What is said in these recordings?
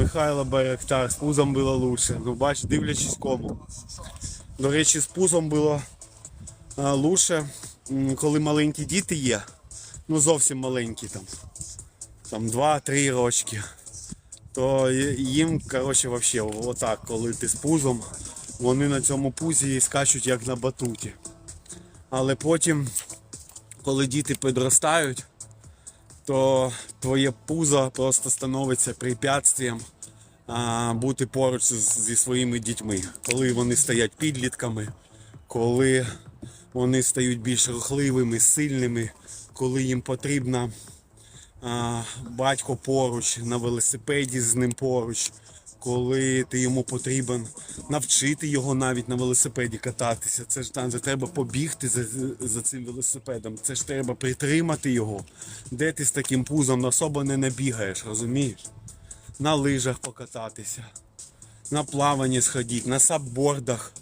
Михайло Байрактар, з пузом було лучше. Ну бач, дивлячись кому. До речі, з пузом було а, лучше, коли маленькі діти є. Ну зовсім маленькі там. Там 2-3 рочки. То їм, коротше, вообще, отак, коли ти з пузом, вони на цьому пузі скачуть як на батуті. Але потім, коли діти підростають, то твоє пузо просто становиться препятствием а, бути поруч зі своїми дітьми, коли вони стоять підлітками, коли вони стають більш рухливими, сильними, коли їм потрібно а, батько поруч на велосипеді з ним поруч, коли ти йому потрібен навчити його навіть на велосипеді кататися. Це ж там це треба побігти за, за цим велосипедом. Це ж треба притримати його. Де ти з таким пузом на особо не набігаєш, розумієш? На лижах покататися, на плаванні сходити, на саббордах.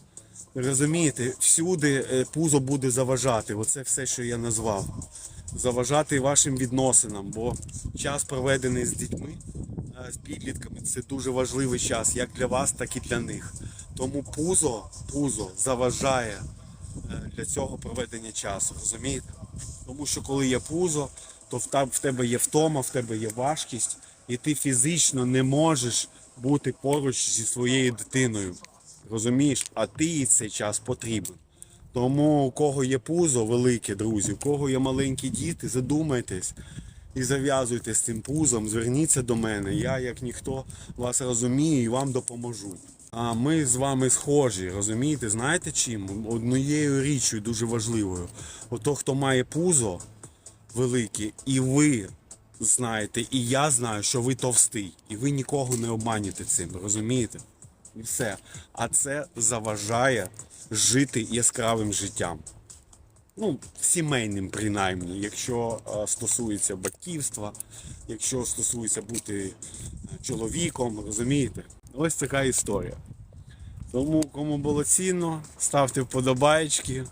Розумієте, всюди е, пузо буде заважати. Оце все, що я назвав. Заважати вашим відносинам, бо час проведений з дітьми, з підлітками, це дуже важливий час, як для вас, так і для них. Тому пузо, пузо заважає е, для цього проведення часу. Розумієте? Тому що коли є пузо, то в тебе є втома, в тебе є важкість, і ти фізично не можеш бути поруч зі своєю дитиною. Розумієш? А ти їй цей час потрібен. Тому у кого є пузо велике, друзі, у кого є маленькі діти, задумайтесь і зав'язуйте з цим пузом, зверніться до мене. Я, як ніхто, вас розумію і вам допоможу. А ми з вами схожі, розумієте? Знаєте чим? Однією річчю дуже важливою. Ото, хто має пузо велике, і ви знаєте, і я знаю, що ви товстий, і ви нікого не обманюєте цим, розумієте? І все. А це заважає жити яскравим життям. Ну, сімейним, принаймні, якщо е, стосується батьківства, якщо стосується бути е, чоловіком, розумієте? Ось така історія. Тому, кому було цінно, ставте вподобайки,